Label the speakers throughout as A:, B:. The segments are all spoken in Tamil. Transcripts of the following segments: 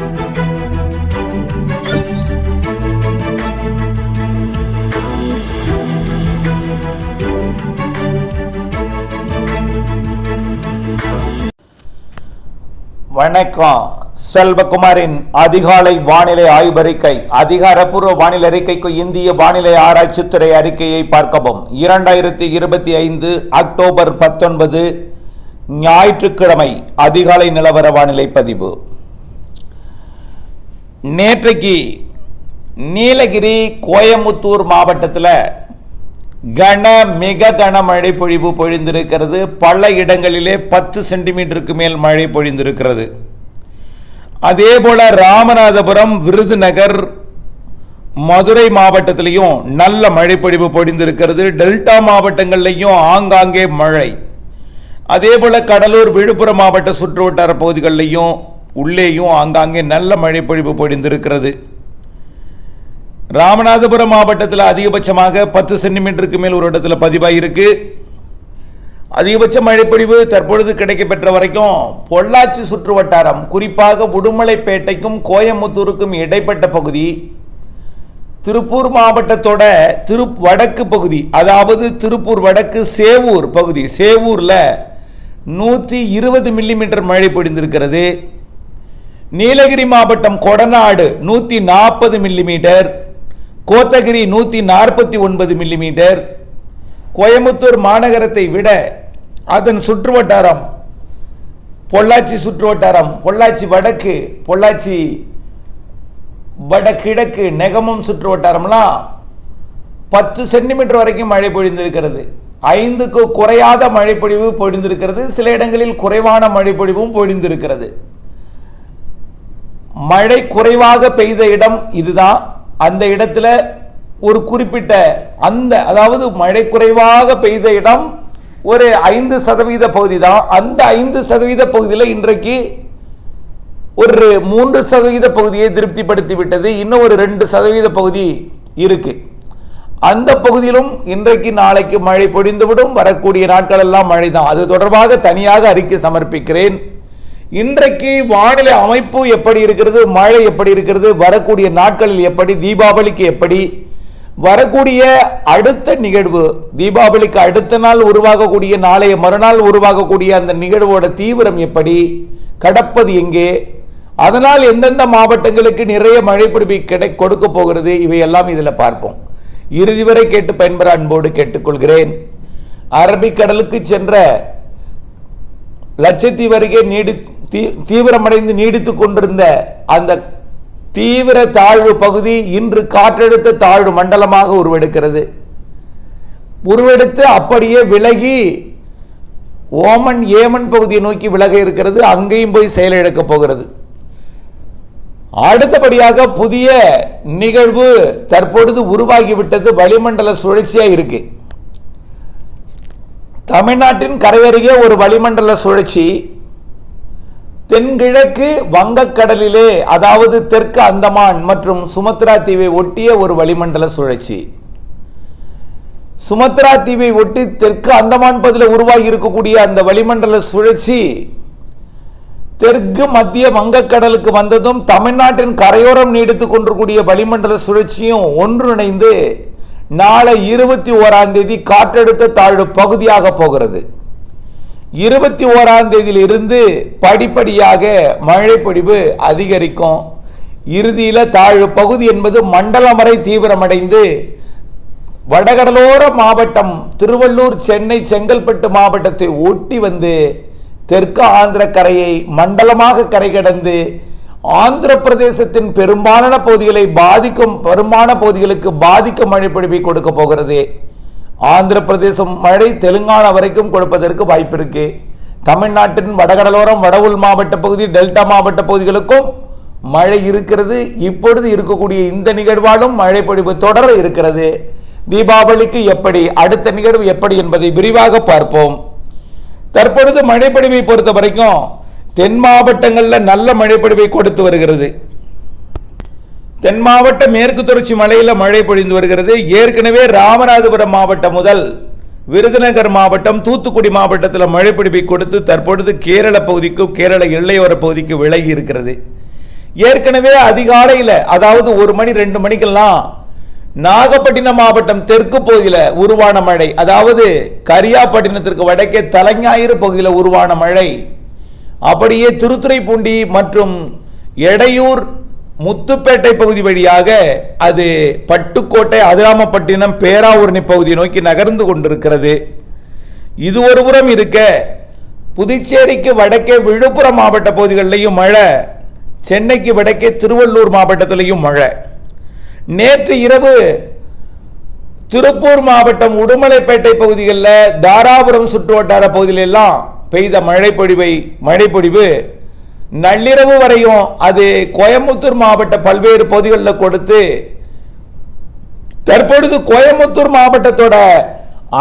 A: வணக்கம். செல்வகுமாரின் அதிகாலை வானிலை ஆய்வறிக்கை அதிகாரப்பூர்வ வானிலை அறிக்கைக்கு இந்திய வானிலை ஆராய்ச்சித்துறை அறிக்கையை பார்க்கவும். இரண்டாயிரத்தி இருபத்தி ஐந்து அக்டோபர் பத்தொன்பது ஞாயிற்றுக்கிழமை அதிகாலை நிலவர வானிலை பதிவு. நேற்றைக்கு நீலகிரி கோயமுத்தூர் மாவட்டத்தில் கன மிக கன மழை பொழிவு பொழிந்திருக்கிறது. பல இடங்களிலே பத்து சென்டிமீட்டருக்கு மேல் மழை பொழிந்திருக்கிறது. அதே போல ராமநாதபுரம் விருதுநகர் மதுரை மாவட்டத்திலையும் நல்ல மழை பொழிவு பொழிந்திருக்கிறது. டெல்டா மாவட்டங்கள்லையும் ஆங்காங்கே மழை. அதே போல கடலூர் விழுப்புரம் மாவட்ட சுற்றுவட்டார பகுதிகளிலையும் உள்ளேயும் ஆங்காங்கே நல்ல மழை பொழிவு பொழிந்திருக்கிறது. ராமநாதபுரம் மாவட்டத்தில் அதிகபட்சமாக பத்து சென்டிமீட்டருக்கு மேல் ஒரு இடத்துல பதிவாயிருக்கு. அதிகபட்ச மழைப்பொழிவு தற்பொழுது கிடைக்கப்பெற்ற வரைக்கும் பொள்ளாச்சி சுற்று வட்டாரம் குறிப்பாக உடுமலைப்பேட்டைக்கும் கோயம்புத்தூருக்கும் இடைப்பட்ட பகுதி திருப்பூர் மாவட்டத்தோட திரு வடக்கு பகுதி அதாவது திருப்பூர் வடக்கு சேவூர் பகுதி சேவூரில் நூற்றி இருபது மில்லிமீட்டர் மழை பொழிந்திருக்கிறது. நீலகிரி மாவட்டம் கொடநாடு நூற்றி நாற்பது மில்லிமீட்டர் கோத்தகிரி நூற்றி நாற்பத்தி ஒன்பது மில்லிமீட்டர் கோயம்புத்தூர் மாநகரத்தை விட அதன் சுற்று வட்டாரம் பொள்ளாச்சி சுற்று வட்டாரம் பொள்ளாச்சி வடக்கு பொள்ளாச்சி வடகிழக்கு நெகமம் சுற்றுவட்டாரம்லாம் பத்து சென்டிமீட்டர் வரைக்கும் மழை பொழிந்திருக்கிறது. ஐந்துக்கு குறையாத மழைப்பொழிவு பொழிந்திருக்கிறது. சில இடங்களில் குறைவான மழைப்பொழிவும் பொழிந்திருக்கிறது. மழை குறைவாக பெய்த இடம் இதுதான். அந்த இடத்துல ஒரு குறிப்பிட்ட அந்த அதாவது மழை குறைவாக பெய்த இடம் ஒரு ஐந்து சதவீத பகுதி தான் அந்த ஐந்து சதவீத பகுதியில் இன்றைக்கு ஒரு மூன்று சதவீத பகுதியை திருப்திப்படுத்தி விட்டது இன்னும் ஒரு ரெண்டு சதவீத பகுதி இருக்கு. அந்த பகுதியிலும் இன்றைக்கு நாளைக்கு மழை பொழிந்துவிடும். வரக்கூடிய நாட்கள் எல்லாம் மழை தான் அது தொடர்பாக தனியாக அறிக்கை சமர்ப்பிக்கிறேன். இன்றைக்கு வானிலை அமைப்பு எப்படி இருக்கிறது மழை எப்படி இருக்கிறது வரக்கூடிய நாட்களில் எப்படி தீபாவளிக்கு எப்படி வரக்கூடிய அடுத்த நிகழ்வு தீபாவளிக்கு அடுத்த நாள் உருவாகக்கூடிய நாளைய மறுநாள் உருவாகக்கூடிய அந்த நிகழ்வோட தீவிரம் எப்படி கடப்பது எங்கே அதனால் எந்தெந்த மாவட்டங்களுக்கு நிறைய மழை பிடிப்பை கிடை கொடுக்க போகிறது இவையெல்லாம் இதில் பார்ப்போம். இறுதி வரை கேட்டு பயன்பெற அன்போடு கேட்டுக்கொள்கிறேன். அரபிக்கடலுக்கு சென்ற லட்சத்தீவு அருகே நீடி தீ- தீவிரமடைந்து நீடித்து கொண்டிருந்த அந்த தீவிர தாழ்வு பகுதி இன்று காற்றழுத்த தாழ்வு மண்டலமாக உருவெடுக்கிறது. உருவெடுத்து அப்படியே விலகி ஓமன் ஏமன் பகுதியை நோக்கி விலக இருக்கிறது. அங்கேயும் போய் செயலிழக்கப் போகிறது. அடுத்தபடியாக புதிய நிகழ்வு தற்பொழுது உருவாகிவிட்டது. வளிமண்டல சுழற்சியாக இருக்கு. தமிழ்நாட்டின் கரையருகே ஒரு வளிமண்டல சுழற்சி தென்கிழக்கு வங்கக்கடலிலே அதாவது தெற்கு அந்தமான் மற்றும் சுமத்ரா தீவை ஒட்டிய ஒரு வளிமண்டல சுழற்சி. சுமத்ரா தீவை ஒட்டி தெற்கு அந்தமான் பகுதியில் உருவாகி இருக்கக்கூடிய அந்த வளிமண்டல சுழற்சி தெற்கு மத்திய வங்கக்கடலுக்கு வந்ததும் தமிழ்நாட்டின் கரையோரம் நீடித்துக் கொண்டிருக்கூடிய வளிமண்டல சுழற்சியும் ஒன்றிணைந்து நாளை இருபத்தி ஓராம் தேதி காற்றழுத்த தாழ்வு பகுதியாக போகிறது. இருபத்தி ஓராம் தேதியில் இருந்து படிப்படியாக மழை பொழிவு அதிகரிக்கும். இறுதியில் தாழ்வு பகுதி என்பது மண்டலம் வரை தீவிரமடைந்து வடகடலோர மாவட்டம் திருவள்ளூர் சென்னை செங்கல்பட்டு மாவட்டத்தை ஒட்டி வந்து தெற்கு ஆந்திர கரையை மண்டலமாக கரை கடந்து ஆந்திர பிரதேசத்தின் பெரும்பாலான பகுதிகளை பாதிக்கும் பெரும்பாலான பகுதிகளுக்கு பாதிக்கும் மழை பொழிவை கொடுக்க போகிறது. ஆந்திர பிரதேசம் மழை தெலுங்கானா வரைக்கும் கொடுப்பதற்கு வாய்ப்பு இருக்கு. தமிழ்நாட்டின் வடகடலோரம் வட மாவட்ட பகுதி டெல்டா மாவட்ட பகுதிகளுக்கும் மழை இருக்கிறது. இப்பொழுது இருக்கக்கூடிய இந்த நிகழ்வாலும் மழை பொழிவு தொடர இருக்கிறது. தீபாவளிக்கு எப்படி அடுத்த நிகழ்வு எப்படி என்பதை விரிவாக பார்ப்போம். தற்பொழுது மழைப்பொழிவை பொறுத்த வரைக்கும் தென் மாவட்டங்களில் நல்ல மழைப்பொழிவை கொடுத்து வருகிறது. தென் மாவட்ட மேற்கு தொடர்ச்சி மலையில் மழை பொழிந்து வருகிறது. ஏற்கனவே ராமநாதபுரம் மாவட்டம் முதல் விருதுநகர் மாவட்டம் தூத்துக்குடி மாவட்டத்தில் மழை பிடிப்பை கொடுத்து தற்பொழுது கேரள பகுதிக்கும் கேரள எல்லையோர பகுதிக்கு விலகி இருக்கிறது. ஏற்கனவே அதிகாலையில் அதாவது ஒரு மணி ரெண்டு மணிக்கெல்லாம் நாகப்பட்டினம் மாவட்டம் தெற்கு பகுதியில் உருவான மழை அதாவது கரியாப்பட்டினத்திற்கு வடக்கே தலைஞாயிறு பகுதியில் உருவான மழை. அப்படியே திருத்துறைப்பூண்டி மற்றும் எடையூர் முத்துப்பேட்டை பகுதி வழியாக அது பட்டுக்கோட்டை அதிராமப்பட்டினம் பேராவூரணி பகுதியை நோக்கி நகர்ந்து கொண்டிருக்கிறது. இது ஒரு புறம் இருக்க புதுச்சேரிக்கு வடக்கே விழுப்புரம் மாவட்ட பகுதிகளிலையும் மழை சென்னைக்கு வடக்கே திருவள்ளூர் மாவட்டத்திலையும் மழை. நேற்று இரவு திருப்பூர் மாவட்டம் உடுமலைப்பேட்டை பகுதிகளில் தாராபுரம் சுற்று வட்டார பகுதியிலெல்லாம் பெய்த மழைப்பொழிவை மழைப்பொழிவு நள்ளிரவு வரையும் அது கோயம்புத்தூர் மாவட்ட பல்வேறு பகுதிகளில் கொடுத்து தற்பொழுது கோயம்புத்தூர் மாவட்டத்தோட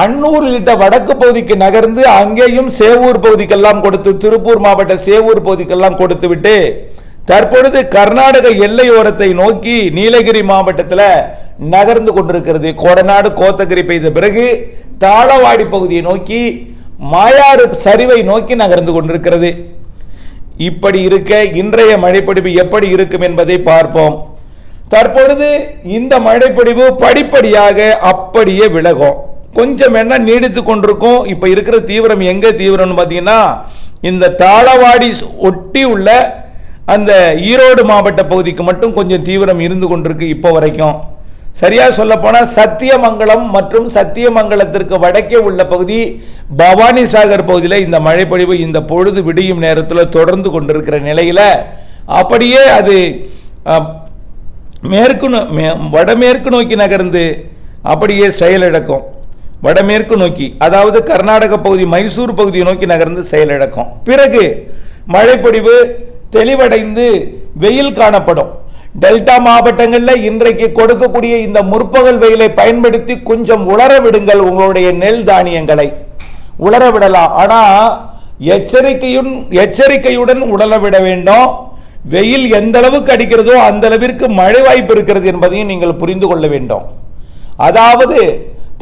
A: அன்னூர் உள்ளிட்ட வடக்கு பகுதிக்கு நகர்ந்து அங்கேயும் சேவூர் பகுதிக்கெல்லாம் கொடுத்து திருப்பூர் மாவட்ட சேவூர் பகுதிக்கெல்லாம் கொடுத்து விட்டு தற்பொழுது கர்நாடக எல்லையோரத்தை நோக்கி நீலகிரி மாவட்டத்தில் நகர்ந்து கொண்டிருக்கிறது. கோடநாடு கோத்தகிரி பெய்த பிறகு தாளவாடி பகுதியை நோக்கி மாயாறு சரிவை நோக்கி நகர்ந்து கொண்டிருக்கிறது. இப்படி இருக்க இன்றைய மழைப்பொழிவு எப்படி இருக்கும் என்பதை பார்ப்போம். தற்பொழுது இந்த மழைப்பொழிவு படிப்படியாக அப்படியே விலகும். கொஞ்சம் என்ன நீடித்து கொண்டிருக்கும் இப்ப இருக்கிற தீவிரம் எங்க தீவிரம்னு பார்த்தீங்கன்னா இந்த தாளவாடி ஒட்டி உள்ள அந்த ஈரோடு மாவட்ட பகுதிக்கு மட்டும் கொஞ்சம் தீவிரம் இருந்து கொண்டிருக்கு இப்போ வரைக்கும். சரியா சொல்ல சத்தியமங்கலம் மற்றும் சத்தியமங்கலத்திற்கு வடக்கே உள்ள பகுதி பவானி சாகர் பகுதியில் இந்த மழைப்பொழிவு இந்த பொழுது விடியும் நேரத்தில் தொடர்ந்து கொண்டிருக்கிற நிலையில் அப்படியே அது மேற்கு நோ- மே- வடமேற்கு நோக்கி நகர்ந்து அப்படியே செயலிழக்கும். வடமேற்கு நோக்கி அதாவது கர்நாடக பகுதி மைசூர் பகுதியை நோக்கி நகர்ந்து செயலிழக்கும். பிறகு மழைப்பொழிவு தெளிவடைந்து வெயில் காணப்படும். டெல்டா மாவட்டங்களில் இன்றைக்கு கொடுக்கக்கூடிய இந்த முற்பகல் வெயிலை பயன்படுத்தி கொஞ்சம் உலர விடுங்கள் உங்களுடைய நெல் தானியங்களை. உலர விடலாம். ஆனால் எச்சரிக்கையுடன் எச்சரிக்கையுடன் உடல விட வேண்டும். வெயில் எந்த அளவுக்கு அடிக்கிறதோ அந்த அளவிற்கு மழை வாய்ப்பு இருக்கிறது என்பதையும் நீங்கள் புரிந்து கொள்ள வேண்டும். அதாவது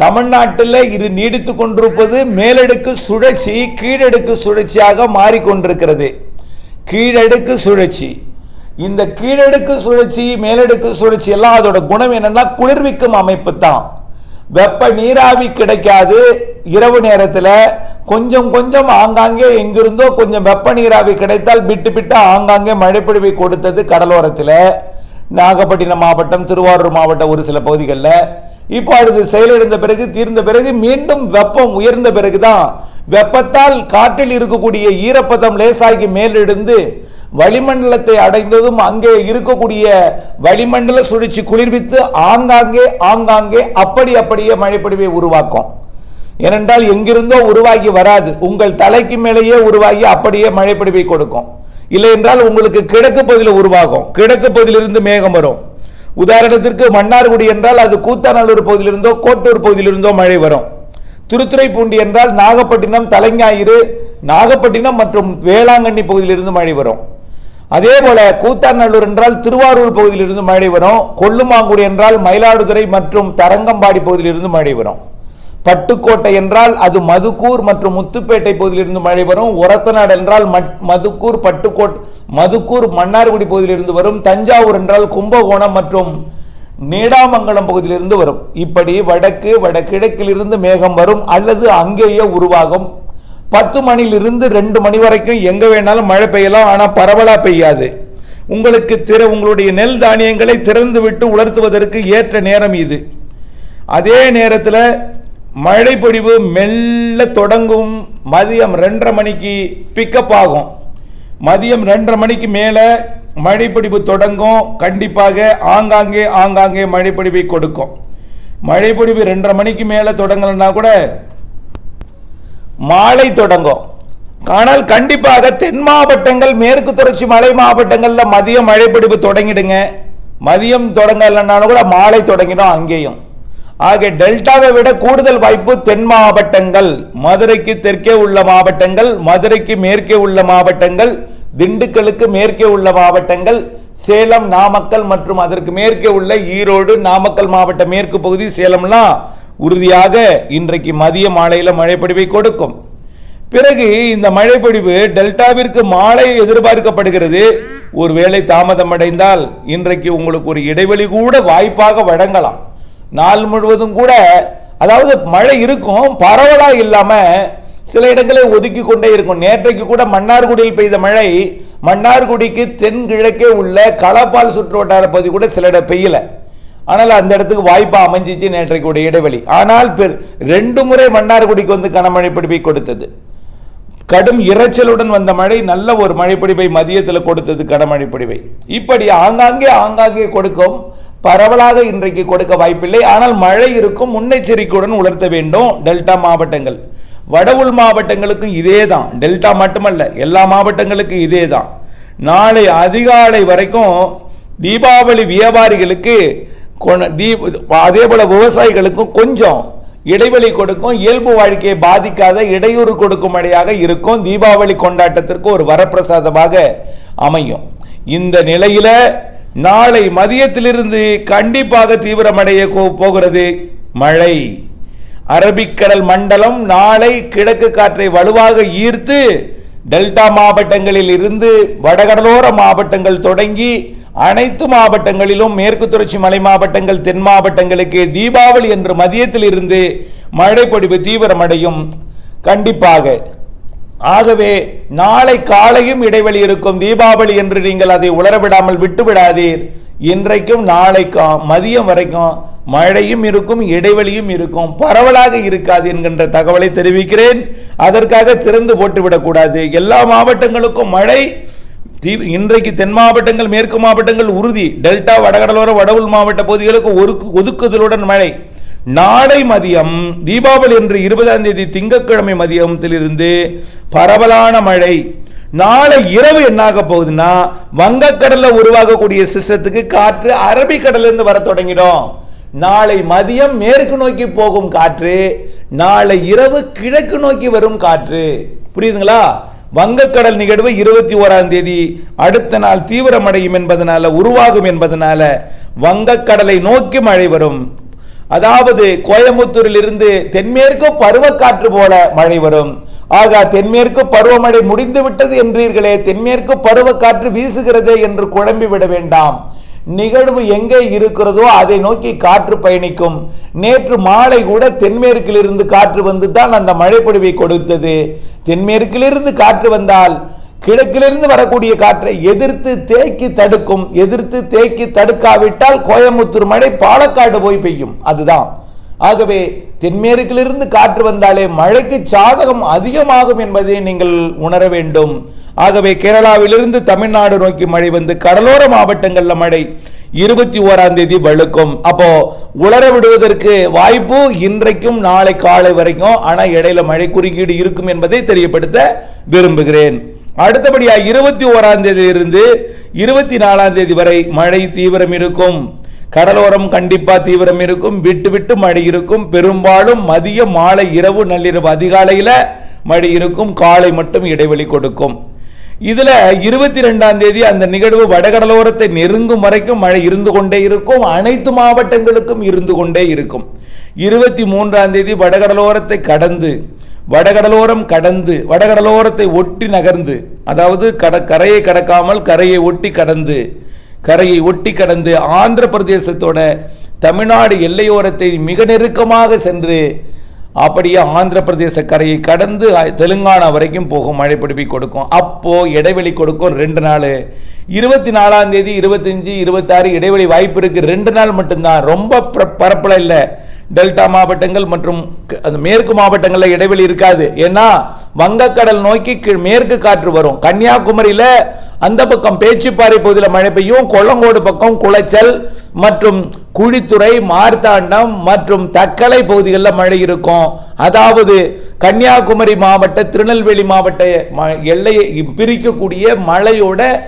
A: தமிழ்நாட்டில் இது நீடித்து கொண்டிருப்பது மேலடுக்கு சுழற்சி கீழடுக்கு சுழற்சியாக மாறிக்கொண்டிருக்கிறது. கீழடுக்கு சுழற்சி. இந்த கீழடுக்கு சுழற்சி மேலடுக்கு சுழற்சி எல்லாம் அதோட குணம் என்னன்னா குளிர்விக்கும் அமைப்பு தான் வெப்ப நீராவி கிடைக்காது. இரவு நேரத்தில் கொஞ்சம் கொஞ்சம் ஆங்காங்கே எங்கிருந்தோ கொஞ்சம் வெப்ப நீராவி கிடைத்தால் விட்டு விட்டு ஆங்காங்கே மழைப்பொழிவை கொடுத்தது கடலோரத்தில். நாகப்பட்டினம் மாவட்டம் திருவாரூர் மாவட்டம் ஒரு சில பகுதிகளில். இப்போ அது செயலிழந்த பிறகு தீர்ந்த பிறகு மீண்டும் வெப்பம் உயர்ந்த பிறகுதான் வெப்பத்தால் காற்றில் இருக்கக்கூடிய ஈரப்பதம் லேசாகி மேலெழுந்து வளிமண்டலத்தை அடைந்ததும் அங்கே இருக்கக்கூடிய வளிமண்டல சுழற்சி குளிர்வித்து ஆங்காங்கே ஆங்காங்கே அப்படி அப்படியே மழைப்பொழிவை உருவாக்கும். ஏனென்றால் எங்கிருந்தோ உருவாகி வராது. உங்கள் தலைக்கு மேலேயே உருவாகி அப்படியே மழைப்பொழிவை கொடுக்கும். இல்லை என்றால் உங்களுக்கு கிழக்கு பகுதியில் உருவாகும். கிழக்கு பகுதியிலிருந்து மேகம் வரும். உதாரணத்திற்கு மன்னார்குடி என்றால் அது கூத்தாநல்லூர் பகுதியிலிருந்தோ கோட்டூர் பகுதியிலிருந்தோ மழை வரும். திருத்துறைப்பூண்டி என்றால் நாகப்பட்டினம் தலைஞாயிறு நாகப்பட்டினம் மற்றும் வேளாங்கண்ணி பகுதியிலிருந்து மழை வரும். அதே போல கூத்தாநல்லூர் என்றால் திருவாரூர் பகுதியிலிருந்து மழை வரும் கொல்லுமாங்குடி என்றால் மயிலாடுதுறை மற்றும் தரங்கம்பாடி பகுதியிலிருந்து மழை வரும். பட்டுக்கோட்டை என்றால் அது மதுக்கூர் மற்றும் முத்துப்பேட்டை பகுதியிலிருந்து மழை வரும். ஒரத்தநாடு என்றால் மட்- மதுக்கூர் பட்டுக்கோட் மதுக்கூர் மன்னார்குடி பகுதியிலிருந்து வரும். தஞ்சாவூர் என்றால் கும்பகோணம் மற்றும் நீடாமங்கலம் பகுதியிலிருந்து வரும். இப்படி வடக்கு வடகிழக்கிலிருந்து மேகம் வரும் அல்லது அங்கேயே உருவாகும் பத்து மணிலிருந்து ரெண்டு மணி வரைக்கும் எங்க வேணாலும் மழை பெய்யலாம் ஆனால் பரவலாக பெய்யாது. உங்களுக்கு திற உங்களுடைய நெல் தானியங்களை திறந்து விட்டு உலர்த்துவதற்கு ஏற்ற நேரம் இது. அதே நேரத்தில் மழை பொழிவு மெல்ல தொடங்கும் மதியம் ரெண்டரை மணிக்கு பிக்கப் ஆகும். மதியம் ரெண்டரை மணிக்கு மேலே மழைப்பொழிவு தொடங்கும். கண்டிப்பாக ஆங்காங்கே ஆங்காங்கே மழைப்பொழிவை கொடுக்கும். மழைப்பொழிவு ரெண்டரை மணிக்கு மேலே தொடங்கலைன்னா கூட மாலை தொடங்கும். ஆனால் கண்டிப்பாக தென் மாவட்டங்கள் மேற்கு தொடர்ச்சி மலை மாவட்டங்களில் மதியம் மழைப்பிடிப்பு தொடங்கிடுங்க. மதியம் தொடங்கலைன்னாலும் கூட மாலை தொடங்கிடும் அங்கேயும். ஆக டெல்டாவை விட கூடுதல் வாய்ப்பு தென் மாவட்டங்கள். மதுரைக்கு தெற்கே உள்ள மாவட்டங்கள் மதுரைக்கு மேற்கே உள்ள மாவட்டங்கள் திண்டுக்கலுக்கு மேற்கே உள்ள மாவட்டங்கள் சேலம் நாமக்கல் மற்றும் அதற்கு மேற்கே உள்ள ஈரோடு நாமக்கல் மாவட்ட மேற்கு பகுதி சேலம்லாம் உறுதியாக இன்றைக்கு மதிய மாலையில் மழைப்பொழிவை கொடுக்கும். பிறகு இந்த மழைப்பொழிவு டெல்டாவிற்கு மாலை எதிர்பார்க்கப்படுகிறது. ஒருவேளை தாமதம் அடைந்தால் இன்றைக்கு உங்களுக்கு ஒரு இடைவெளி கூட வாய்ப்பாக வழங்கலாம். நாள் முழுவதும் கூட அதாவது மழை இருக்கும் பரவலா இல்லாம சில இடங்களை ஒதுக்கி கொண்டே இருக்கும். நேற்றைக்கு கூட மன்னார்குடியில் பெய்த மழை மன்னார்குடிக்கு தென்கிழக்கே உள்ள களப்பால் சுற்று வட்டார பகுதி கூட சில இடம் பெய்யலை. ஆனால் அந்த இடத்துக்கு வாய்ப்பு அமைஞ்சிச்சு நேற்றைக்கு ஒரு இடைவெளி. ஆனால் பெரு- ரெண்டு முறை மன்னார்குடிக்கு வந்து கனமழை பிடிப்பை கொடுத்தது. கடும் இரைச்சலுடன் வந்த மழை நல்ல ஒரு மழைப்பிடிப்பை மதியத்தில் கொடுத்தது கனமழை பிடிவை இப்படி ஆங்காங்கே ஆங்காங்கே கொடுக்கும் பரவலாக இன்றைக்கு கொடுக்க வாய்ப்பில்லை. ஆனால் மழை இருக்கும் முன்னெச்சரிக்கையுடன் உலர்த்த வேண்டும் டெல்டா மாவட்டங்கள். வட உள் மாவட்டங்களுக்கும் இதே தான் டெல்டா மட்டுமல்ல எல்லா மாவட்டங்களுக்கும் இதே தான் நாளை அதிகாலை வரைக்கும் தீபாவளி வியாபாரிகளுக்கு அதே போல விவசாயிகளுக்கும் கொஞ்சம் இடைவெளி கொடுக்கும் இயல்பு வாழ்க்கையை பாதிக்காத இடையூறு கொடுக்கும் அடையாக இருக்கும் தீபாவளி கொண்டாட்டத்திற்கு ஒரு வரப்பிரசாதமாக அமையும். இந்த நிலையில நாளை மதியத்திலிருந்து கண்டிப்பாக தீவிரமடைய கோ- போகிறது மழை. அரபிக்கடல் மண்டலம் நாளை கிழக்கு காற்றை வலுவாக ஈர்த்து டெல்டா மாவட்டங்களில் இருந்து வடகடலோர மாவட்டங்கள் தொடங்கி அனைத்து மாவட்டங்களிலும் மேற்கு தொடர்ச்சி மலை மாவட்டங்கள் தென் மாவட்டங்களுக்கு தீபாவளி என்று மதியத்தில் இருந்து மழை தீவிரமடையும். கண்டிப்பாக. ஆகவே நாளை காலையும் இடைவெளி இருக்கும் தீபாவளி என்று நீங்கள் அதை உலரவிடாமல் விட்டு விடாதீர் இன்றைக்கும் நாளைக்கும் மதியம் வரைக்கும் மழையும் இருக்கும் இடைவெளியும் இருக்கும். பரவலாக இருக்காது என்கின்ற தகவலை தெரிவிக்கிறேன். அதற்காக திறந்து போட்டு விடக்கூடாது எல்லா மாவட்டங்களுக்கும் மழை தீ- இன்றைக்கு தென் மாவட்டங்கள் மேற்கு மாவட்டங்கள் உறுதி. டெல்டா வடகடலோர வடவுள் மாவட்ட பகுதிகளுக்கு ஒரு ஒதுக்குதலுடன் மழை. நாளை மதியம் தீபாவளி என்று இருபதாம் தேதி திங்கட்கிழமை மதியத்திலிருந்து பரவலான மழை. நாளை இரவு என்னாக போகுதுன்னா வங்கக்கடல்ல உருவாகக்கூடிய சிஸ்டத்துக்கு காற்று அரபிக்கடல்ல இருந்து வர தொடங்கிடும். நாளை மதியம் மேற்கு நோக்கி போகும் காற்று நாளை இரவு கிழக்கு நோக்கி வரும் காற்று. புரியுதுங்களா? வங்கக்கடல் நிகழ்வு இருபத்தி ஓராம் தேதி அடுத்த நாள் தீவிரமடையும் என்பதனால உருவாகும் என்பதனால வங்கக்கடலை நோக்கி மழை வரும். அதாவது கோயம்புத்தூரில் இருந்து தென்மேற்கு பருவக்காற்று போல மழை வரும். ஆகா தென்மேற்கு பருவமழை முடிந்து விட்டது என்றீர்களே தென்மேற்கு பருவக்காற்று வீசுகிறதே என்று குழம்பி விட வேண்டாம். நிகழ்வு எங்கே இருக்கிறதோ அதை நோக்கி காற்று பயணிக்கும். நேற்று மாலை கூட தென்மேற்கிலிருந்து காற்று வந்து தான் அந்த மழைப்பொழிவை கொடுத்தது. தென்மேற்கிலிருந்து காற்று வந்தால் கிழக்கிலிருந்து வரக்கூடிய காற்றை எதிர்த்து தேக்கி தடுக்கும். எதிர்த்து தேக்கி தடுக்காவிட்டால் கோயம்புத்தூர் மழை பாலக்காடு போய் பெய்யும். அதுதான். ஆகவே தென்மேற்கிலிருந்து காற்று வந்தாலே மழைக்கு சாதகம் அதிகமாகும் என்பதை நீங்கள் உணர வேண்டும். ஆகவே கேரளாவிலிருந்து தமிழ்நாடு நோக்கி மழை வந்து கடலோர மாவட்டங்களில் மழை இருபத்தி ஓராம் தேதி வழுக்கும். அப்போ உலர விடுவதற்கு வாய்ப்பு இன்றைக்கும் நாளை காலை வரைக்கும் ஆனால் இடையில மழை குறுக்கீடு இருக்கும் என்பதை தெரியப்படுத்த விரும்புகிறேன். அடுத்தபடியாக இருபத்தி ஓராம் தேதியிலிருந்து இருந்து இருபத்தி நாலாம் தேதி வரை மழை தீவிரம் இருக்கும். கடலோரம் கண்டிப்பாக தீவிரம் இருக்கும். விட்டு விட்டு மழை இருக்கும். பெரும்பாலும் மதிய மாலை இரவு நள்ளிரவு அதிகாலையில் மழை இருக்கும். காலை மட்டும் இடைவெளி கொடுக்கும். இதில் இருபத்தி ரெண்டாம் தேதி அந்த நிகழ்வு வடகடலோரத்தை நெருங்கும் வரைக்கும் மழை இருந்து கொண்டே இருக்கும். அனைத்து மாவட்டங்களுக்கும் இருந்து கொண்டே இருக்கும். இருபத்தி மூன்றாம் தேதி வடகடலோரத்தை கடந்து வடகடலோரம் கடந்து வடகடலோரத்தை ஒட்டி நகர்ந்து அதாவது கட கரையை கடக்காமல் கரையை ஒட்டி கடந்து கரையை ஒட்டி கடந்து ஆந்திர பிரதேசத்தோட தமிழ்நாடு எல்லையோரத்தை மிக நெருக்கமாக சென்று அப்படியே ஆந்திர பிரதேச கரையை கடந்து தெலுங்கானா வரைக்கும் போகும் மழை பிடிப்பி கொடுக்கும். அப்போ இடைவெளி கொடுக்கும் ரெண்டு நாள். இருபத்தி நாலாம் தேதி இருபத்தஞ்சி இருபத்தாறு இடைவெளி வாய்ப்பு இருக்கு. ரெண்டு நாள் மட்டும்தான். ரொம்ப பர- இல்லை. டெல்டா மாவட்டங்கள் மற்றும் அந்த மேற்கு மாவட்டங்களில் இடைவெளி இருக்காது. ஏன்னா வங்கக்கடல் நோக்கி கீழ் மேற்கு காற்று வரும். கன்னியாகுமரியில் அந்த பக்கம் பேச்சுப்பாறை பகுதியில் மழை பெய்யும். கொல்லங்கோடு பக்கம் குளச்சல் மற்றும் குழித்துறை மார்த்தாண்டம் மற்றும் தக்கலை பகுதிகளில் மழை இருக்கும். அதாவது கன்னியாகுமரி மாவட்ட திருநெல்வேலி மாவட்ட ம- எல்லையை பிரிக்கக்கூடிய மழையோட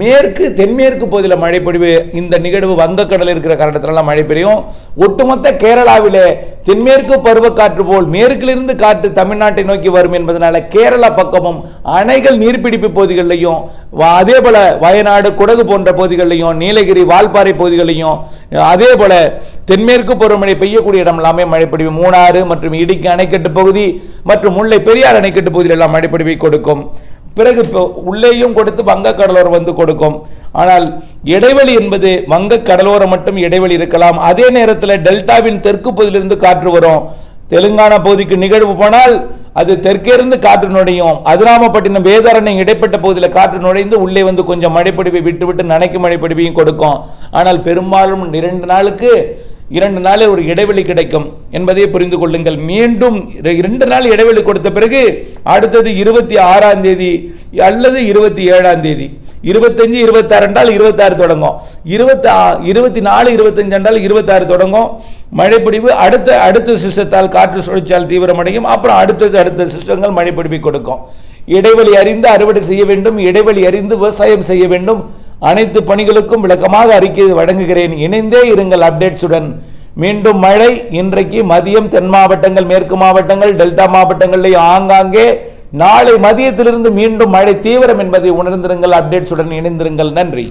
A: மேற்கு தென்மேற்கு பகுதியில் மழை பொழிவு இந்த நிகழ்வு வங்கக்கடல் இருக்கிற காரணத்தினால மழை பெய்யும். ஒட்டுமொத்த கேரளாவிலே தென்மேற்கு பருவக்காற்று போல் மேற்கிலிருந்து காற்று தமிழ்நாட்டை நோக்கி வரும் என்பதனால கேரளா பக்கமும் அணைகள் நீர்பிடிப்பு பகுதிகளிலையும் அதே போல வயநாடு குடகு போன்ற பகுதிகளிலையும் நீலகிரி வால்பாறை பகுதிகளிலையும் அதே போல தென்மேற்கு பருவமழை பெய்யக்கூடிய இடம் எல்லாமே மழைப்பொழிவு மூணாறு மற்றும் இடுக்கி அணைக்கட்டு பகுதி மற்றும் முல்லை பெரியார் அணைக்கட்டு பகுதியில் எல்லாம் மழைப்பொழிவை கொடுக்கும். பிறகு இப்போ உள்ளேயும் கொடுத்து வங்க கடலோரம் வந்து கொடுக்கும். ஆனால் இடைவெளி என்பது வங்க கடலோரம் மட்டும் இடைவெளி இருக்கலாம். அதே நேரத்தில் டெல்டாவின் தெற்கு பகுதியிலிருந்து காற்று வரும். தெலுங்கானா பகுதிக்கு நிகழ்வு போனால் அது தெற்கிருந்து காற்று நுழையும். அதிராமப்பட்டினம் வேதாரண்யம் இடைப்பட்ட பகுதியில் காற்று நுழைந்து உள்ளே வந்து கொஞ்சம் மழைப்பொழிவை விட்டு விட்டு நனைக்கும் மழைப்பொழிவையும் கொடுக்கும். ஆனால் பெரும்பாலும் இரண்டு நாளுக்கு இரண்டு நாளில் ஒரு இடைவெளி கிடைக்கும் என்பதை புரிந்து கொள்ளுங்கள். மீண்டும் இரண்டு நாள் இடைவெளி கொடுத்த பிறகு அடுத்தது இருபத்தி ஆறாம் தேதி அல்லது இருபத்தி ஏழாம் தேதி. இருபத்தஞ்சு இருபத்தாறு என்றால் இருபத்தாறு தொடங்கும். இருபத்தி இருபத்தி நாலு இருபத்தஞ்சு என்றால் இருபத்தாறு தொடங்கும். மழைப்பிடிவு அடுத்த அடுத்த சிஸ்டத்தால் காற்று சுழற்சியால் தீவிரமடையும். அப்புறம் அடுத்தது அடுத்த சிஸ்டங்கள் மழைப்பிடிவை கொடுக்கும். இடைவெளி அறிந்து அறுவடை செய்ய வேண்டும். இடைவெளி அறிந்து விவசாயம் செய்ய வேண்டும். அனைத்து பணிகளுக்கும் விளக்கமாக அறிக்கை வழங்குகிறேன். இணைந்தே இருங்கள் அப்டேட்ஸுடன். மீண்டும் மழை இன்றைக்கு மதியம் தென் மாவட்டங்கள் மேற்கு மாவட்டங்கள் டெல்டா மாவட்டங்களில் ஆங்காங்கே நாளை மதியத்திலிருந்து மீண்டும் மழை தீவிரம் என்பதை உணர்ந்திருங்கள். அப்டேட்ஸுடன் இணைந்திருங்கள். நன்றி.